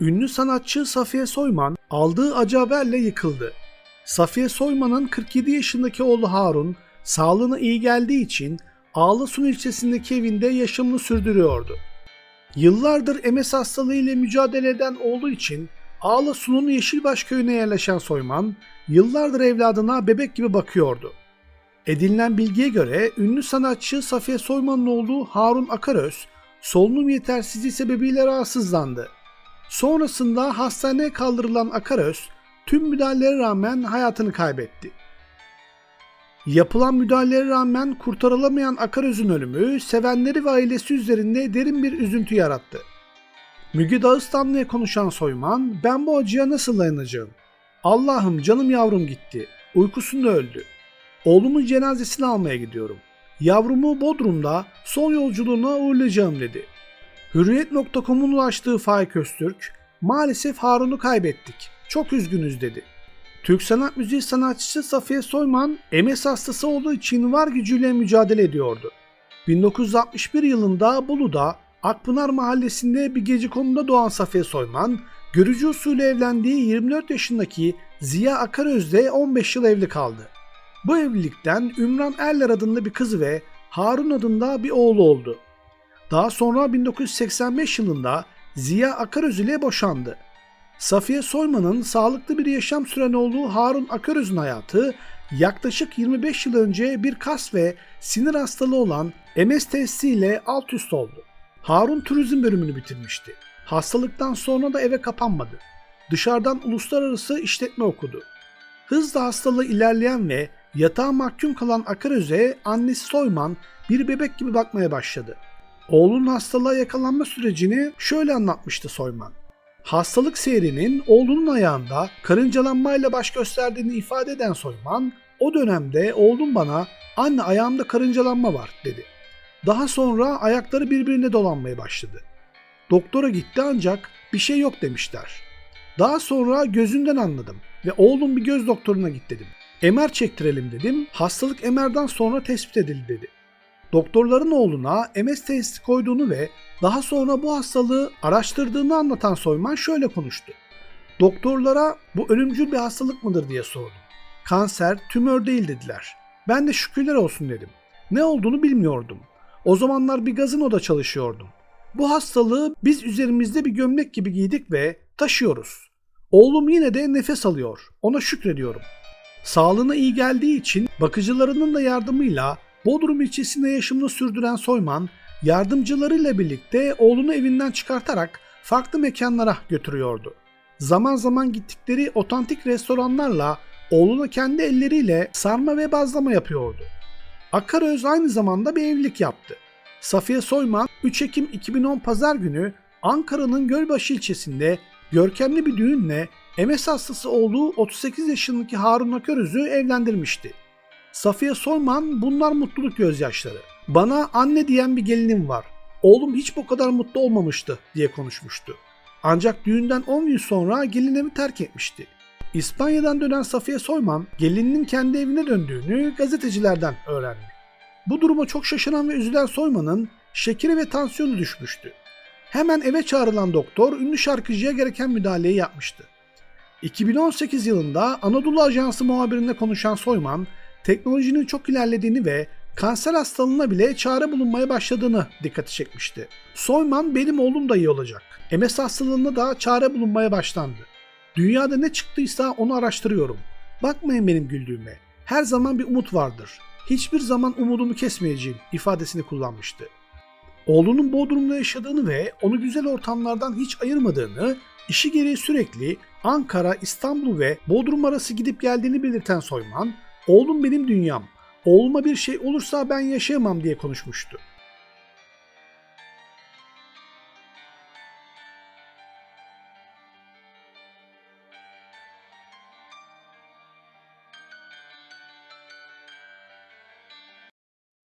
Ünlü sanatçı Safiye Soyman aldığı acı haberle yıkıldı. Safiye Soyman'ın 47 yaşındaki oğlu Harun sağlığına iyi geldiği için Ağlasun ilçesindeki evinde yaşamını sürdürüyordu. Yıllardır MS hastalığı ile mücadele eden oğlu için Ağlasun'un Yeşilbaş köyüne yerleşen Soyman, yıllardır evladına bebek gibi bakıyordu. Edinilen bilgiye göre ünlü sanatçı Safiye Soyman'ın oğlu Harun Akaröz, solunum yetersizliği sebebiyle rahatsızlandı. Sonrasında hastaneye kaldırılan Akaröz, tüm müdahalelere rağmen hayatını kaybetti. Yapılan müdahalelere rağmen kurtarılamayan Akaröz'ün ölümü sevenleri ve ailesi üzerinde derin bir üzüntü yarattı. Müge Dağıstanlı'ya konuşan Soyman, ben bu acıya nasıl dayanacağım? Allah'ım canım yavrum gitti. Uykusunda öldü. Oğlumun cenazesini almaya gidiyorum. Yavrumu Bodrum'da son yolculuğuna uğurlayacağım dedi. Hürriyet.com'un ulaştığı Faik Öztürk, maalesef Harun'u kaybettik. Çok üzgünüz dedi. Türk sanat müziği sanatçısı Safiye Soyman, MS hastası olduğu için var gücüyle mücadele ediyordu. 1961 yılında Bolu'da Akpınar mahallesinde bir gece konuda doğan Safiye Soyman, görücü usulü evlendiği 24 yaşındaki Ziya Akaröz'le 15 yıl evli kaldı. Bu evlilikten Ümran Erler adında bir kızı ve Harun adında bir oğlu oldu. Daha sonra 1985 yılında Ziya Akaröz ile boşandı. Safiye Soyman'ın sağlıklı bir yaşam süren oğlu Harun Akaröz'ün hayatı yaklaşık 25 yıl önce bir kas ve sinir hastalığı olan MS testiyle alt üst oldu. Harun turizm bölümünü bitirmişti. Hastalıktan sonra da eve kapanmadı. Dışarıdan uluslararası işletme okudu. Hızla hastalığı ilerleyen ve yatağa mahkum kalan Akaröz'e annesi Soyman bir bebek gibi bakmaya başladı. Oğlunun hastalığa yakalanma sürecini şöyle anlatmıştı Soyman. Hastalık seyrinin oğlunun ayağında karıncalanmayla baş gösterdiğini ifade eden Soyman, o dönemde oğlum bana anne ayağımda karıncalanma var dedi. Daha sonra ayakları birbirine dolanmaya başladı. Doktora gitti ancak bir şey yok demişler. Daha sonra gözünden anladım ve oğlum bir göz doktoruna git dedim. MR çektirelim dedim. Hastalık MR'dan sonra tespit edildi dedi. Doktorların oğluna MS testi koyduğunu ve daha sonra bu hastalığı araştırdığını anlatan Soyman şöyle konuştu. Doktorlara bu ölümcül bir hastalık mıdır diye sordum. Kanser, tümör değil dediler. Ben de şükürler olsun dedim. Ne olduğunu bilmiyordum. O zamanlar bir gazinoda çalışıyordum. Bu hastalığı biz üzerimizde bir gömlek gibi giydik ve taşıyoruz. Oğlum yine de nefes alıyor. Ona şükrediyorum. Sağlığına iyi geldiği için bakıcılarının da yardımıyla Bodrum ilçesinde yaşamını sürdüren Soyman, yardımcılarıyla birlikte oğlunu evinden çıkartarak farklı mekanlara götürüyordu. Zaman zaman gittikleri otantik restoranlarla oğluna kendi elleriyle sarma ve bazlama yapıyordu. Akaröz aynı zamanda bir evlilik yaptı. Safiye Soyman 3 Ekim 2010 Pazar günü Ankara'nın Gölbaşı ilçesinde görkemli bir düğünle MS hastası olduğu 38 yaşındaki Harun Akaröz'ü evlendirmişti. Safiye Soyman bunlar mutluluk gözyaşları. Bana anne diyen bir gelinim var. Oğlum hiç bu kadar mutlu olmamıştı diye konuşmuştu. Ancak düğünden 10 gün sonra gelin terk etmişti. İspanya'dan dönen Safiye Soyman gelininin kendi evine döndüğünü gazetecilerden öğrendi. Bu duruma çok şaşıran ve üzülen Soyman'ın şekeri ve tansiyonu düşmüştü. Hemen eve çağrılan doktor ünlü şarkıcıya gereken müdahaleyi yapmıştı. 2018 yılında Anadolu Ajansı muhabirine konuşan Soyman, teknolojinin çok ilerlediğini ve kanser hastalığına bile çare bulunmaya başladığını dikkati çekmişti. Soyman benim oğlum da iyi olacak. MS hastalığında da çare bulunmaya başlandı. Dünyada ne çıktıysa onu araştırıyorum. Bakmayın benim güldüğüme. Her zaman bir umut vardır. Hiçbir zaman umudumu kesmeyeceğim ifadesini kullanmıştı. Oğlunun Bodrum'da yaşadığını ve onu güzel ortamlardan hiç ayırmadığını, işi gereği sürekli Ankara, İstanbul ve Bodrum arası gidip geldiğini belirten Soyman, Oğlum benim dünyam. Oğluma bir şey olursa ben yaşayamam diye konuşmuştu.